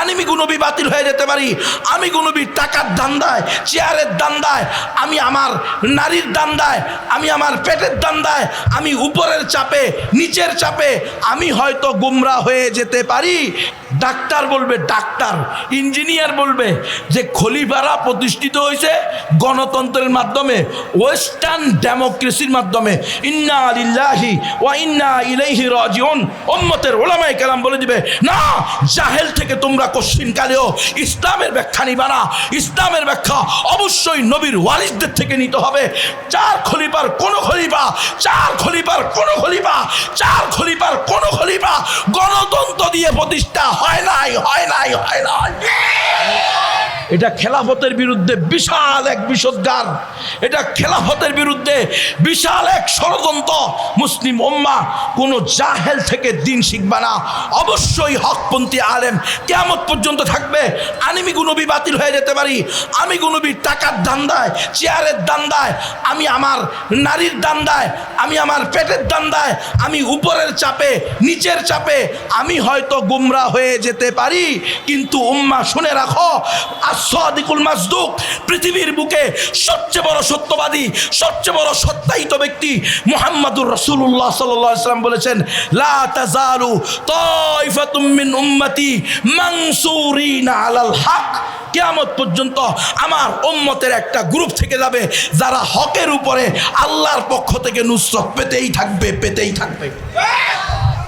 আনিমি গুনবি বাতিল হয়ে যেতে পারি। আমি গুনবি টাকার দান্দায়, চেয়ারের দান্দায়, আমি আমার নারীর দান্দায়, আমি আমার পেটের দান্দায়, আমি উপরের চাপে, নিচের চাপে, আমি হয়তো গুমরা হয়ে যেতে পারি। ডাক্তার বলবে, ডাক্তার, ইঞ্জিনিয়ার বলবে যে খলিফারা প্রতিষ্ঠিত হয়েছে গণতন্ত্রের মাধ্যমে, ওয়েস্টার্ন ডেমোক্রেসির মাধ্যমে। ইন্না আলিল্লাহি ওয়া ইন্না ইলাইহি রাজিউন। উম্মতের ওলামায়ে কেরাম বলে দিবে, না, জাহেল থেকে তোমরা কোশ্চিন কালেও ইসলামের ব্যাখ্যা নিবা না। ইসলামের ব্যাখ্যা অবশ্যই নবীর ওয়ারিসদের থেকে নিতে হবে। চার খলিফার কোন খলিফা, চার খলিফার কোন খলিফা, চার খলিফার কোন খলিফা গণতন্ত্র দিয়ে প্রতিষ্ঠা হয় อยหน่อยหอยหน่อยหอยน่ย এটা খেলাফতের বিরুদ্ধে বিশাল এক বিষোদ্গার। এটা খেলাফতের বিরুদ্ধে বিশাল এক ষড়যন্ত্র। মুসলিম ওম্মা কোনো জাহেল থেকে দিন শিখবে না। অবশ্যই হকপন্থী আলেম কেমন পর্যন্ত থাকবে। আনিমি গুনবি বাতিল হয়ে যেতে পারি? আমি গুনবি টাকার দান্দায়, চেয়ারের দান্দায়, আমি আমার নারীর দান্দায়, আমি আমার পেটের দান্দায়, আমি উপরের চাপে, নিচের চাপে, আমি হয়তো গুমরা হয়ে যেতে পারি। কিন্তু উম্মা শুনে রাখো আসাদিকুল মাসদুক পৃথিবীর বুকে সবচেয়ে বড় সত্যবাদী, সবচেয়ে বড় সত্যায়িত ব্যক্তি মুহাম্মাদুর আলাইহি ওয়াসাল্লাম বলেছেন, লা তাজালু তাইফাতুম মিন উম্মতি মানসুরিনা আলাল হক। কিয়ামত পর্যন্ত আমার উম্মতের একটা গ্রুপ থেকে যাবে যারা হকের উপরে আল্লাহর পক্ষ থেকে নুসরত পেতেই থাকবে পেতেই থাকবে।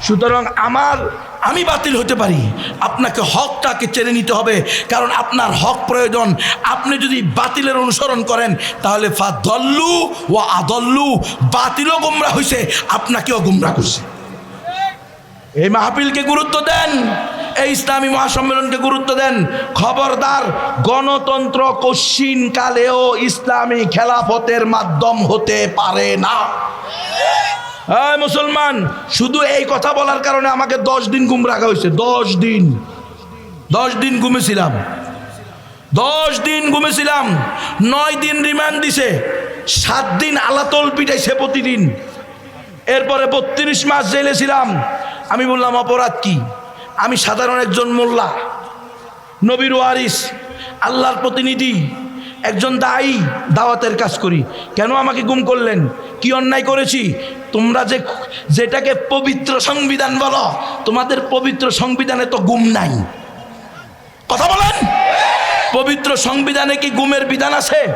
সুতরাং আমার, আমি বাতিল হতে পারি। আপনাকে হকটাকে চেনে নিতে হবে, কারণ আপনার হক প্রয়োজন। আপনি যদি বাতিলের অনুসরণ করেন, তাহলে ফা দল্লু ও আদল্লু, বাতিলও গোমরা হয়েছে আপনাকেও গোমরা করছে। এই মাহফিলকে গুরুত্ব দেন, এই ইসলামী মহাসম্মেলনকে গুরুত্ব দেন। খবরদার, গণতন্ত্র কশ্চিন কালেও ইসলামী খেলাফতের মাধ্যম হতে পারে না। হ্যাঁ মুসলমান, শুধু এই কথা বলার কারণে আমাকে দশ দিন ঘুম রাখা হয়েছে। দশ দিন। দশ দিন ঘুমেছিলাম। দশ দিন ঘুমেছিলাম। নয় দিন রিমান্ড দিছে। সাত দিন আলাতল পিটাইছে প্রতিদিন। এরপরে বত্রিশ মাস জেলে ছিলাম। আমি বললাম, অপরাধ কি? আমি সাধারণ একজন মোল্লা, নবীর ওয়ারিস, আল্লাহর প্রতিনিধি। একজন দায়ী দাওয়াতের কাজ করি। কেন আমাকে গুম করলেন? কি অন্যায় করেছি? তোমরা যে যেটাকে পবিত্র সংবিধান বলো, তোমাদের পবিত্র সংবিধানে তো গুম নাই। কথা বলেন? পবিত্র সংবিধানে কি গুমের বিধান আছে?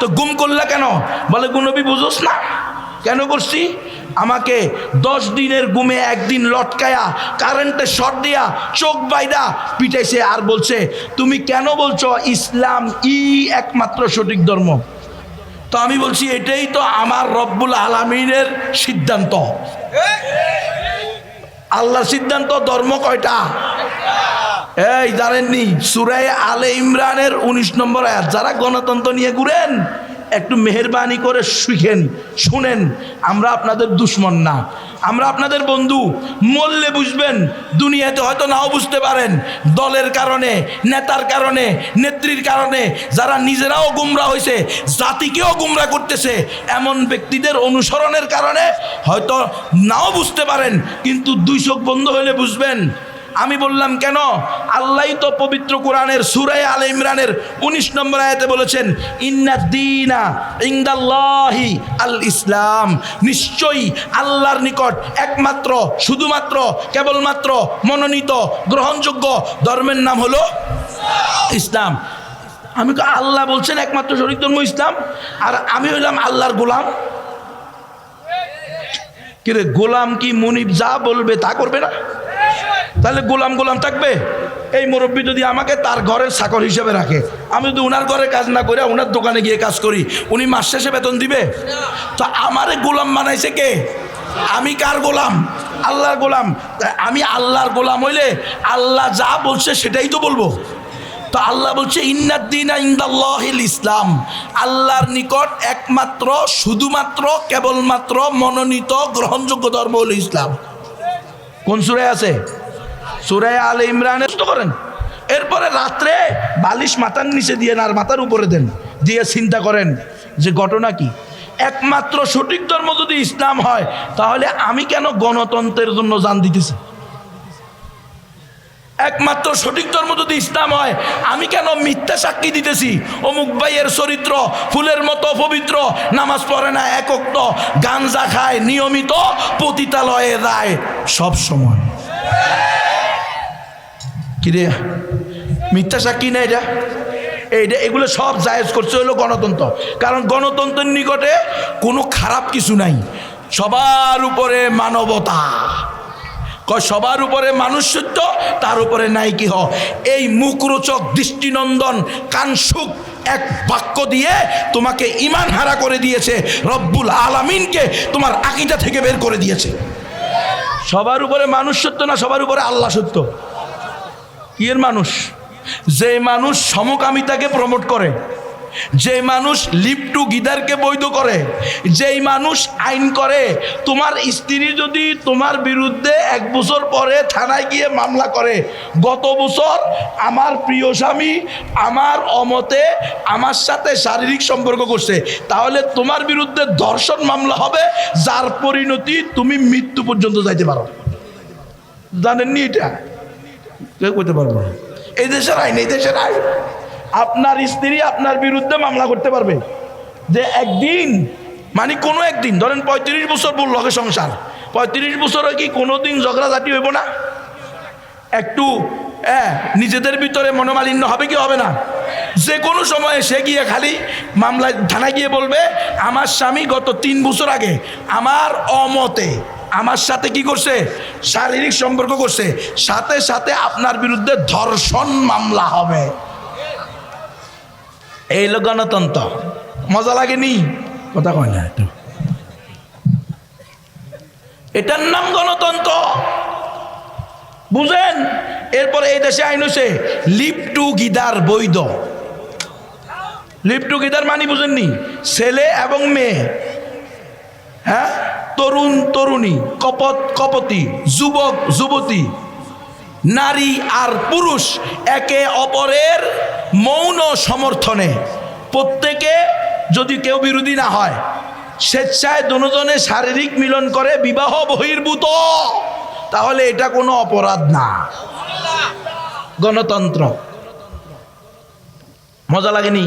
তো গুম করলে কেন? বলে গুণবি বুঝোস না। কেন করছি আমাকে দশ দিনের গুমে একদিন লটকায়া কারেন্টে শর্ট দিয়া, চোখ বাইদা পিটাইছে আর বলছে, তুমি কেন বলছো ইসলাম ই একমাত্র সঠিক ধর্ম? তো আমি বলছি, এটাই তো আমার রব্বুল আলমিনের সিদ্ধান্ত। আল্লাহ সিদ্ধান্ত ধর্ম কয়টা? এই জানেননি সুরাই আলে ইমরানের উনিশ নম্বর আয়াত। যারা গণতন্ত্র নিয়ে ঘুরেন একটু মেহরবানি করে শিখেন শুনেন, আমরা আপনাদের দুশ্মন না। আমরা আপনাদের বন্ধু, মরলে বুঝবেন, দুনিয়াতে হয়তো নাও বুঝতে পারেন, দলের কারণে, নেতার কারণে, নেত্রীর কারণে, যারা নিজেরাও গুমরা হয়েছে জাতিকেও গুমরা করতেছে, এমন ব্যক্তিদের অনুসরণের কারণে হয়তো নাও বুঝতে পারেন, কিন্তু দুই চোখ বন্ধ হলে বুঝবেন আমি বললাম, কেন? আল্লাহ তো পবিত্র কোরআনের সুরায় আল ইমরানের উনিশ নম্বর আয়াতে বলেছেন ইন্নাদ্দিনা ইন্দাল্লাহি আল ইসলাম। নিশ্চয়ই আল্লাহর নিকট একমাত্র, শুধুমাত্র, কেবলমাত্র মনোনীত, গ্রহণযোগ্য ধর্মের নাম হলো ইসলাম। আমি আল্লাহ বলছেন একমাত্র শরীর ধর্ম ইসলাম, আর আমি হইলাম আল্লাহর গোলাম। কিরে, গোলাম কি মনিব যা বলবে তা করবে না? তাহলে গোলাম গোলাম থাকবে? এই মুরব্বী যদি আমাকে তার ঘরের চাকর হিসেবে রাখে, আমি যদি ওনার ঘরে কাজ না করে ওনার দোকানে গিয়ে কাজ করি, উনি মাস শেষে বেতন দিবে? তো আমারে গোলাম বানাইছে কে? আমি কার গোলাম? আল্লাহর গোলাম। আমি আল্লাহর গোলাম হইলে আল্লাহ যা বলছে সেটাই তো বলব। তো আল্লাহ বলছে ইন্নাদ্দিনা ইন্দাল্লাহিল ইসলাম। আল্লাহর নিকট একমাত্র, শুধুমাত্র, কেবলমাত্র মনোনীত, গ্রহণযোগ্য ধর্ম হলো ইসলাম। কোন সুরায় আছে? সুরায় আল ইমরানে করেন। এরপরে রাত্রে বালিশ মাথার নিচে দিয়ে আর মাথার উপরে দেন, দিয়ে চিন্তা করেন যে ঘটনা কি? একমাত্র সঠিক ধর্ম যদি ইসলাম হয়, তাহলে আমি কেন গণতন্ত্রের জন্য জান দিতেছি? একমাত্র সঠিক ধর্ম যদি ইসলাম হয়, আমি কেন মিথ্যা সাক্ষী দিতেছি? অমুক ভাইয়ের চরিত্র, ফুলের মতো পবিত্র নামাজ পড়ে না একক গাঞ্জা খায়, নিয়মিত পতিতালয়ে যায়, সব সময়। কিরে? মিথ্যা সাক্ষী না এটা এইটা এগুলো সব জায়েজ করছে হলো গণতন্ত্র। কারণ গণতন্ত্রের নিকটে কোনো খারাপ কিছু নাই। সবার উপরে মানবতা। সবার উপরে মানুষ সত্য তার উপরে নাই কি হ। এই মুখরোচক দৃষ্টিনন্দন কানসুক এক বাক্য দিয়ে তোমাকে ইমান হারা করে দিয়েছে, রব্বুল আলামিনকে তোমার আকিদা থেকে বের করে দিয়েছে। সবার উপরে মানুষ সত্য না সবার উপরে আল্লাহ সত্য এর মানুষ? যে মানুষ সমকামিতাকে প্রমোট করে যে মানুষ লিপ টু গিদারকে বৈধ করে, যেই মানুষ আইন করে, তোমার স্ত্রী যদি তোমার বিরুদ্ধে এক বছর পরে থানায় গিয়ে মামলা করে, গত বছর আমার প্রিয় স্বামী আমার অমতে আমার সাথে শারীরিক সম্পর্ক করছে, তাহলে তোমার বিরুদ্ধে ধর্ষণ মামলা হবে, যার পরিণতি তুমি মৃত্যু পর্যন্ত যাইতে পারো। জানেননি এটা? কেউ করতে পারব না। এই দেশের আইন, এই দেশের আইন। আপনার স্ত্রী আপনার বিরুদ্ধে মামলা করতে পারবে। যে একদিন মানে কোনো একদিন, ধরেন পঁয়ত্রিশ বছর বলল হবে সংসার। পঁয়ত্রিশ বছরে কি কোনো দিন ঝগড়াঝাটি হইব না? একটু হ্যাঁ নিজেদের ভিতরে মনোমালিন্য হবে কি হবে না? যে কোনো সময়ে সে গিয়ে খালি মামলায় থানায় গিয়ে বলবে, আমার স্বামী গত তিন বছর আগে আমার অমতে আমার সাথে কি করছে? শারীরিক সম্পর্ক করছে। সাথে সাথে আপনার বিরুদ্ধে ধর্ষণ মামলা হবে। এই হলো গণতন্ত্র। মজা লাগেনি? কথা কয় না একটু। এটার নাম গণতন্ত্র। বুঝেন? এরপরে এই দেশে আইন হচ্ছে লিপ টু গিদার বৈধ। লিপ টু গিদার মানি বুঝেননি? ছেলে এবং মেয়ে। হ্যাঁ? তরুণ তরুণী, কপত কপতি, যুবক যুবতী, নারী আর পুরুষ একে অপরের মৌন সমর্থনে। প্রত্যেকে যদি কেউ বিরোধী না হয়, স্বেচ্ছায় দুজনে শারীরিক মিলন করে বিবাহ বহির্ভূত। তাহলে এটা কোনো অপরাধ না। গণতন্ত্র। মজা লাগেনি?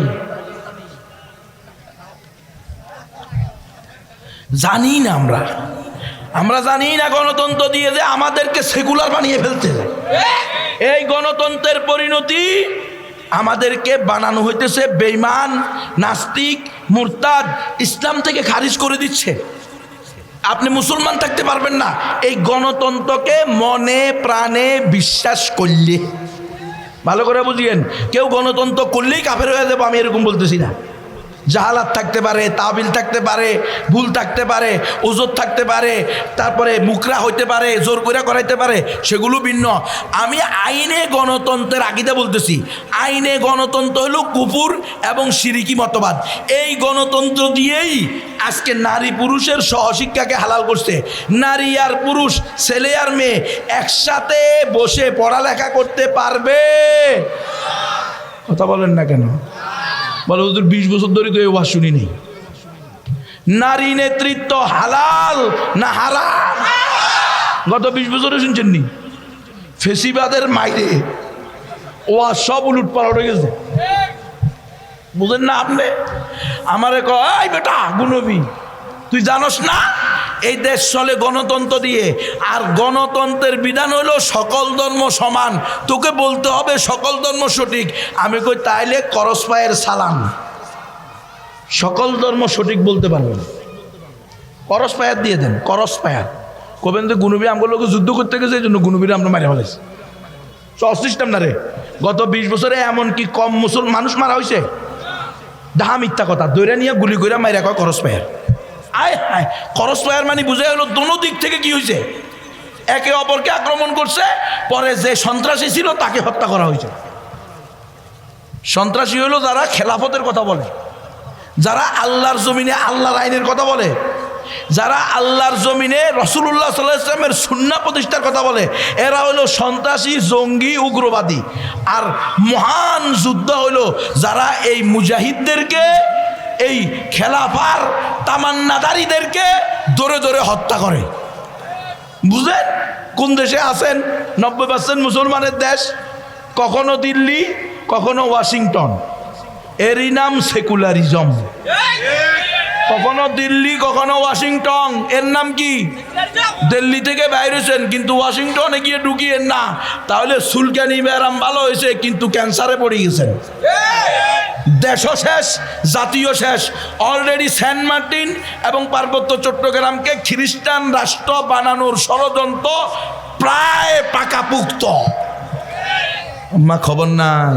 জানি না আমরা। আমরা জানি না গণতন্ত্র দিয়ে যে আমাদেরকে সেকুলার বানিয়ে ফেলতে। এই গণতন্ত্রের পরিণতি আমাদেরকে বানানো হইতেছে বেইমান নাস্তিক, মুরতাদ, ইসলাম থেকে খারিজ করে দিচ্ছে। আপনি মুসলমান থাকতে পারবেন না। এই গণতন্ত্রকে মনে প্রাণে বিশ্বাস করলে। ভালো করে বুঝিয়েন, কেউ গণতন্ত্র করলেই কাফের হয়ে যাব, আমি এরকম বলতেছি না। জাহালাত থাকতে পারে, তাবিল থাকতে পারে, ভুল থাকতে পারে, ওজোর থাকতে পারে, তারপরে মুকরা হইতে পারে, জোর করে করাইতে পারে, সেগুলো ভিন্ন। আমি আইনে গণতন্ত্রের আগিদা বলতেছি, আইনে গণতন্ত্র হলো কুপুর এবং সিরিকি মতবাদ। এই গণতন্ত্র দিয়েই আজকে নারী পুরুষের সহশিক্ষাকে হালাল করছে। নারী আর পুরুষ, ছেলে আর মেয়ে একসাথে বসে পড়ালেখা করতে পারবে। কথা বলেন না কেন? বলে, হুজুর, বিশ বছর ধরে তো এই ওয়াজ শুনি নেই। নারী নেতৃত্ব হালাল না হারাম? গত বিশ বছরে শুনছেন নি ফেসিবাদের মাইরে ওয়াজ সব উলুট পালট হয়ে গেছে। বুঝেন না আপনি? আমারে কয় বেটা গুনবি তুই জানোস না? এই দেশ চলে গণতন্ত্র দিয়ে। আর গণতন্ত্রের বিধান হলো সকল ধর্ম সমান। তোকে বলতে হবে সকল ধর্ম সঠিক। আমি কই, তাইলে করস পায়ের সালাম। সকল ধর্ম সঠিক বলতে পারবেন। করস পায়ার দিয়ে দেন, করস পায়ার। কবেন যে গুনবি আমগুলোকে যুদ্ধ করতে গেছে, এই জন্য গুনবিরা আমরা মারা ফেলেছি সিস্টেম না রে। গত বিশ বছরে এমন কি কম মুসল মানুষ মারা হয়েছে ডাহা মিথ্যা কথা, দৈরা নিয়ে গুলি করে মাইরা কয় করস পায়ার। আয় হায়, খরচ পায়ার মানে বুঝে হলো দোনো দিক থেকে কি হয়েছে একে অপরকে আক্রমণ করছে, পরে যে সন্ত্রাসী ছিল তাকে হত্যা করা হয়েছে সন্ত্রাসী হলো যারা খেলাফতের কথা বলে, যারা আল্লাহর জমিনে আল্লাহর আইনের কথা বলে, যারা আল্লাহর জমিনে রসুল্লাহ সাল্লাহ ইসলামের সুন্না প্রতিষ্ঠার কথা বলে, এরা হলো সন্ত্রাসী, জঙ্গি, উগ্রবাদী। আর মহান যুদ্ধ হলো যারা এই মুজাহিদদেরকে এই খেলাফার তামান্নাদারীদেরকে দরে দরে হত্যা করে। বুঝলেন? কোন দেশে আছেন? নব্বই পার্সেন্ট মুসলমানের দেশ, কখনো দিল্লি, কখনো ওয়াশিংটন। এরই নাম সেকুলারিজম। কখনো দিল্লি, কখনো ওয়াশিংটন। এর নাম কি? দিল্লি থেকে বাইরেছেন, কিন্তু ওয়াশিংটনে গিয়ে ঢুকিয়েন না। তাহলে সুলকানি ব্যারাম ভালো হয়েছে, কিন্তু ক্যান্সারে পড়ে গেছেন। দেশও শেষ জাতীয় শেষ। অলরেডি সেন্ট মার্টিন এবং পার্বত্য চট্টগ্রামকে খ্রিস্টান রাষ্ট্র বানানোর ষড়যন্ত্র প্রায় পাকাপুক্ত। মা খবর নাই।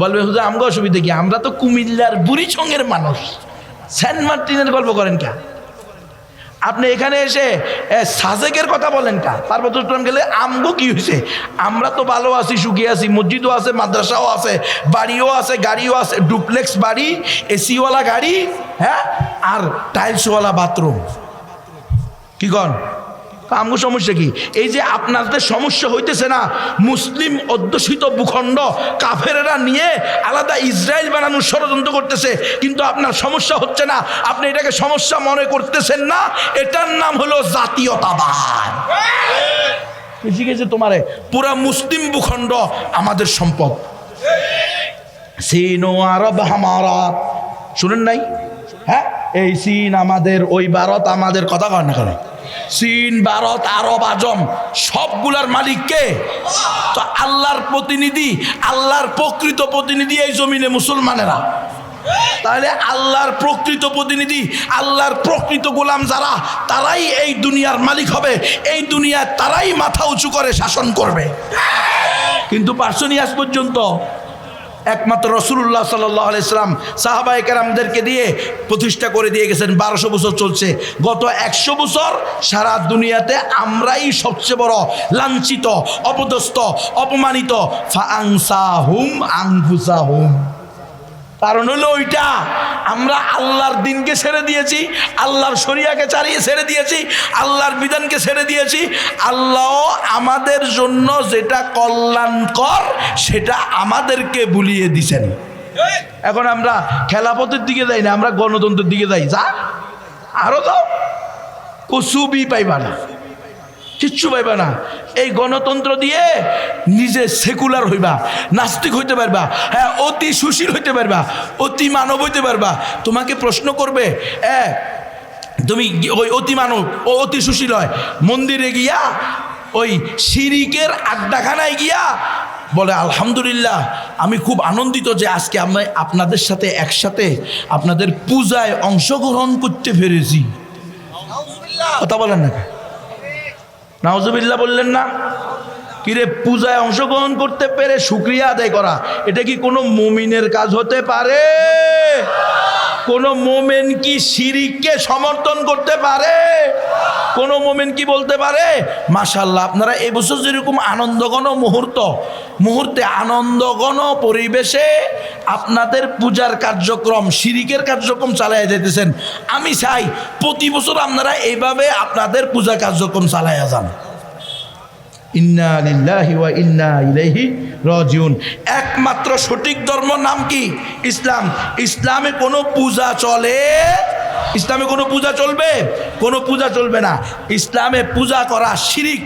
বলবে, হুজুর, আমগো অসুবিধা কি? আমরা তো কুমিল্লার বুড়িছঙ্গের মানুষ। সেন্ট মার্টিনের গল্প করেন কা? আপনি এখানে এসে সাজেকের কথা বলেন কা? পার্বত্য চট্টগ্রাম গেলে আমগো কি হয়েছে আমরা তো ভালো আছি, সুখী আছি, মসজিদও আছে, মাদ্রাসাও আছে, বাড়িও আছে, গাড়িও আছে, ডুপ্লেক্স বাড়ি, এসিওয়ালা গাড়ি হ্যাঁ? আর টাইলসওয়ালা বাথরুম। কি কন? আমগো সমস্যা কি? এই যে আপনাদের সমস্যা হইতেছে না, মুসলিম অধ্যুষিত ভূখণ্ড কাফেরেরা নিয়ে আলাদা ইসরায়েল বানানোর ষড়যন্ত্র করতেছে, কিন্তু আপনার সমস্যা হচ্ছে না, আপনি এটাকে সমস্যা মনে করতেছেন না, এটার নাম হলো জাতীয়তাবাদ। গেছে তোমারে? পুরা মুসলিম ভূখণ্ড আমাদের সম্পদ। সিনো শুনেন নাই? হ্যাঁ? এই চীন আমাদের, ওই ভারত আমাদের, কথা কয় না চীন, ভারত, আরব, আজম, সবগুলার মালিক কে? তো আল্লাহর প্রতিনিধি, আল্লাহর প্রকৃত প্রতিনিধি এই জমিনে মুসলমানেরা। তাহলে আল্লাহর প্রকৃত প্রতিনিধি, আল্লাহর প্রকৃত গোলাম যারা, তারাই এই দুনিয়ার মালিক হবে। এই দুনিয়ায় তারাই মাথা উঁচু করে শাসন করবে। কিন্তু পার্সনি আজ পর্যন্ত একমাত্র রসুল্লাহ সাল্লাহ সাহাবা একরামদেরকে দিয়ে প্রতিষ্ঠা করে দিয়ে গেছেন। বারোশো বছর চলছে। গত একশো বছর সারা দুনিয়াতে আমরাই সবচেয়ে বড় লাঞ্ছিত, অপদস্থ, অপমানিত। ফাংসা হুম আংফুসা হুম কারণ হলো ওইটা আমরা আল্লাহর দিনকে ছেড়ে দিয়েছি, আল্লাহর শরিয়াকে চালিয়ে ছেড়ে দিয়েছি, আল্লাহর বিধানকে ছেড়ে দিয়েছি। আল্লাহ আমাদের জন্য যেটা কল্যাণকর, সেটা আমাদেরকে বুলিয়ে দিছেন। এখন আমরা খেলাপথের দিকে যাই না, আমরা গণতন্ত্রের দিকে যাই। যা, আরও তো কসুবি পাইবা না। কিচ্ছু পাইবা না। এই গণতন্ত্র দিয়ে নিজে সেকুলার হইবা নাস্তিক হইতে পারবা হ্যাঁ অতি সুশীল হইতে পারবা অতি মানব হইতে পারবা। তোমাকে প্রশ্ন করবে হ্যাঁ তুমি ওই অতি মানব ও অতি সুশীল হয় মন্দিরে গিয়া ওই শিরিকের আড্ডাখানায় গিয়া বলে আলহামদুলিল্লাহ আমি খুব আনন্দিত যে আজকে আমি আপনাদের সাথে একসাথে আপনাদের পূজায় অংশগ্রহণ করতে পেরেছি। কথা বলেন না নাওজুবিল্লাহ বললেন না। কিরে, পূজায় অংশগ্রহণ করতে পেরে শুক্রিয়া আদায় করা, এটা কি কোনো মুমিনের কাজ হতে পারে? কোন মোমেন কি শিরিককে সমর্থন করতে পারে? কোন মোমেন কি বলতে পারে? মাশাল্লাহ আপনারা এবছর যেরকম আনন্দঘন মুহূর্ত, মুহূর্তে আনন্দঘন পরিবেশে আপনাদের পূজার কার্যক্রম, শিরিকের কার্যক্রম চালাইয়া যেতেছেন আমি চাই প্রতি বছর আপনারা এইভাবে আপনাদের পূজা কার্যক্রম চালাইয়া যান। ইন্না লিল্লাহি ওয়া ইন্না ইলাইহি রাজিউন। একমাত্র সঠিক ধর্ম নাম কি? ইসলাম। ইসলামে কোনো পূজা চলে, ইসলামে কোনো পূজা চলবে? কোনো পূজা চলবে না। ইসলামে পূজা করা শিরিক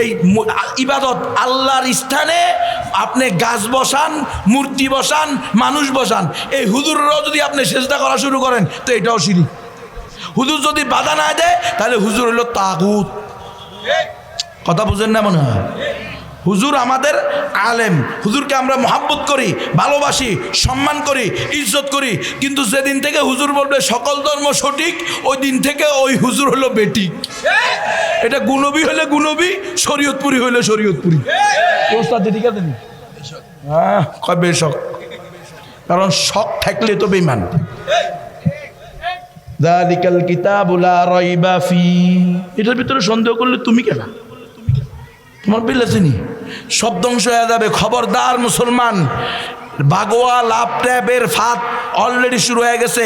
এই ইবাদত আল্লাহর স্থানে আপনি গাছ বসান, মূর্তি বসান, মানুষ বসান। এই হুজুররাও যদি আপনি চেষ্টা করা শুরু করেন, তো এটাও শিরিক। হুজুর যদি বাধা না দেয়, তাহলে হুজুর হলো তাগুত। কথা বুঝেন না মনে হয়? হুজুর আমাদের আলেম, হুজুরকে আমরা মহাব্বত করি, ভালোবাসি, সম্মান করি, ইজ্জত করি, কিন্তু যেদিন থেকে হুজুর বলবে সকল ধর্ম সঠিক, ওই দিন থেকে ওই হুজুর হলো বেটি এটা গুণবী হলে গুণবী, শরীয়তপুরি হলে শরীয়তপুরি। ঠিক আছে বেশক কারণ শখ থাকলে তো বেমান এটার ভিতরে সন্দেহ করলে তুমি কেনা? তোমার চিনি সব ধ্বংস হয়ে যাবে। খবরদার মুসলমান। বাগোয়া লাভ ট্যাবের ফাঁদ অলরেডি শুরু হয়ে গেছে।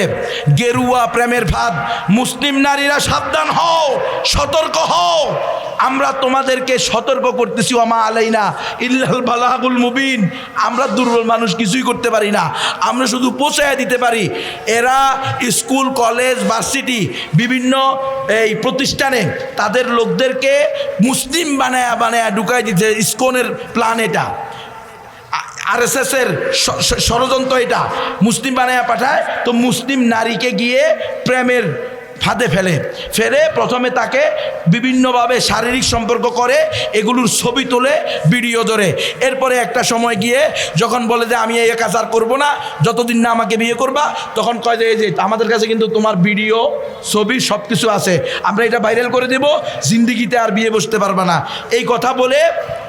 গেরুয়া প্রেমের ফাঁদ। মুসলিম নারীরা সাবধান হও, সতর্ক হও। আমরা তোমাদেরকে সতর্ক করতেছি ওমা আলাইনা ইল্লাল বালাগুল মুবিন। আমরা দুর্বল মানুষ, কিছুই করতে পারি না। আমরা শুধু পৌঁছায় দিতে পারি। এরা স্কুল, কলেজ, ভার্সিটি, বিভিন্ন এই প্রতিষ্ঠানে তাদের লোকদেরকে মুসলিম বানায়া বানায়া ঢুকাই দিচ্ছে ইস্কনের প্ল্যান এটা। আর এস এর ষড়যন্ত্র এটা। মুসলিম বানায়া পাঠায় তো মুসলিম নারীকে গিয়ে প্রেমের ফাঁদে ফেলে। ফেলে প্রথমে তাকে বিভিন্নভাবে শারীরিক সম্পর্ক করে, এগুলোর ছবি তোলে, ভিডিও ধরে। এরপরে একটা সময় গিয়ে যখন বলে যে, আমি এই কাজ আর করব না, যতদিন না আমাকে বিয়ে করবা, তখন কয় যে, এই যে, আমাদের কাছে কিন্তু তোমার ভিডিও, ছবি সব কিছু আছে। আমরা এটা ভাইরাল করে দেব, জিন্দিগিতে আর বিয়ে বসতে পারবা না। এই কথা বলে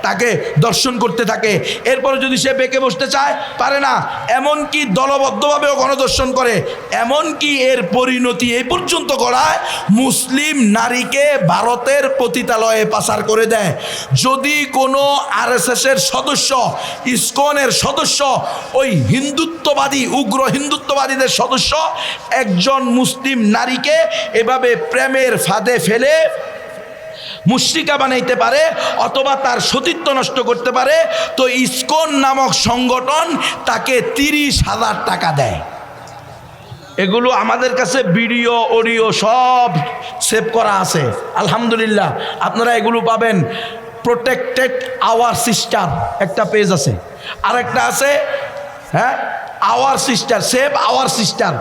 তাকে দর্শন করতে থাকে। এরপরে যদি সে বেঁকে বসতে চায়, পারে না। এমন কি দলবদ্ধভাবেও গণদর্শন করে। এমন কি এর পরিণতি এই পর্যন্ত গড়ায় মুসলিম নারীকে ভারতের পতিতালয়ে পাচার করে দেয়। যদি কোনো আরএসএসের সদস্য, ইসকনের সদস্য, ওই হিন্দুত্ববাদী, উগ্র হিন্দুত্ববাদীদের সদস্য একজন মুসলিম নারীকে এভাবে প্রেমের ফাঁদে ফেলে মুশ্রিকা বানাইতে পারে অথবা তার সতীত্ব নষ্ট করতে পারে, তো ইসকন নামক সংগঠন তাকে তিরিশ হাজার টাকা দেয়। এগুলো আমাদের কাছে ভিডিও, অডিও সব সেভ করা আছে। আলহামদুলিল্লাহ। আপনারা এগুলো পাবেন। প্রোটেক্টেড আওয়ার সিস্টার একটা পেজ আছে। আর একটা আছে হ্যাঁ? Our sister, save our sister.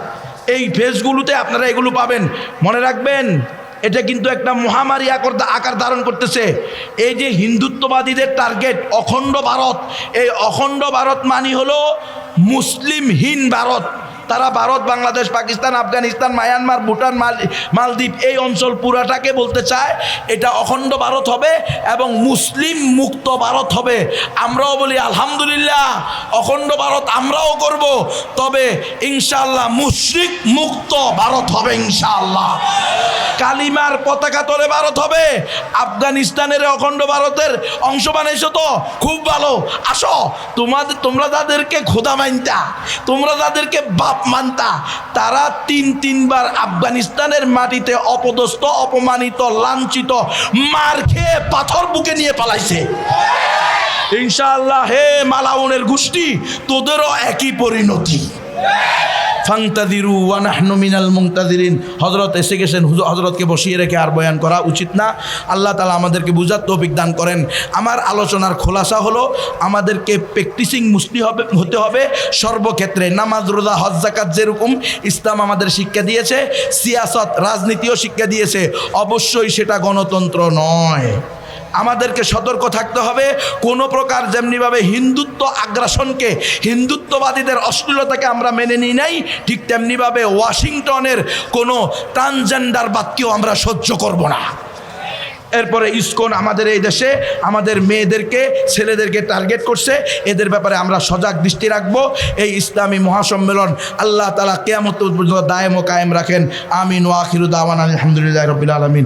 এই পেজগুলোতে আপনারা এগুলো পাবেন। মনে রাখবেন, এটা কিন্তু একটা মহামারী আকার আকার ধারণ করতেছে। এই যে হিন্দুত্ববাদীদের টার্গেট, অখণ্ড ভারত, এই অখণ্ড ভারত মানি হলো মুসলিমহীন ভারত। তারা ভারত, বাংলাদেশ, পাকিস্তান, আফগানিস্তান, মায়ানমার, ভুটান, মাল, মালদ্বীপ, এই অঞ্চল পুরাটাকে বলতে চায়। এটা অখণ্ড ভারত হবে এবং মুসলিম মুক্ত ভারত হবে। আমরাও বলি, আলহামদুলিল্লাহ, অখণ্ড ভারত আমরাও করব। তবে ইনশাআল্লাহ মুশরিক মুক্ত ভারত হবে ইনশাআল্লাহ। কালিমার পতাকা তোলে ভারত হবে। আফগানিস্তানের অখণ্ড ভারতের অংশ বানাইছো তো, খুব ভালো। আসো, তোমাদের, তোমরা যাদেরকে খোদা মানতা তোমরা যাদেরকে বাপ মানতা তারা তিন তিনবার আফগানিস্তানের মাটিতে অপদস্থ, অপমানিত, লাঞ্ছিত, মার খেয়ে পাথর বুকে নিয়ে পালাইছে। ইনশাআল্লাহ হে মালাউনের গোষ্ঠী, তোদেরও একই পরিণতি। ফাংতাদিরু ওয়ানাহনু মিনাল মুংতাদিরিন। হজরত এসে গেছেন হুজুর হজরতকে বসিয়ে রেখে আর বয়ান করা উচিত না। আল্লাহ তালা আমাদেরকে বুঝার তৌফিক দান করেন। আমার আলোচনার খোলাসা হলো, আমাদেরকে প্র্যাকটিসিং মুসলি হবে, হতে হবে। সর্বক্ষেত্রে নামাজ, রোজা, হজ জাকাত যেরকম ইসলাম আমাদের শিক্ষা দিয়েছে, সিয়াসত, রাজনীতিও শিক্ষা দিয়েছে, অবশ্যই সেটা গণতন্ত্র নয়। আমাদেরকে সতর্ক থাকতে হবে। কোনো প্রকার যেমনিভাবে হিন্দুত্ব আগ্রাসনকে, হিন্দুত্ববাদীদের অশ্লীলতাকে আমরা মেনে নিই নাই, ঠিক তেমনিভাবে ওয়াশিংটনের কোনো ট্রান্সজেন্ডার বাদকেও আমরা সহ্য করব না। এরপরে ইসকন আমাদের এই দেশে, আমাদের মেয়েদেরকে, ছেলেদেরকে টার্গেট করছে। এদের ব্যাপারে আমরা সজাগ দৃষ্টি রাখব। এই ইসলামী মহাসম্মেলন আল্লাহ তালা কেয়ামত দায়েম ও কায়েম রাখেন। আমিন ওয়াখিরুদ্দাওয়ান আলহামদুলিল্লাহ রবিল আলমিন।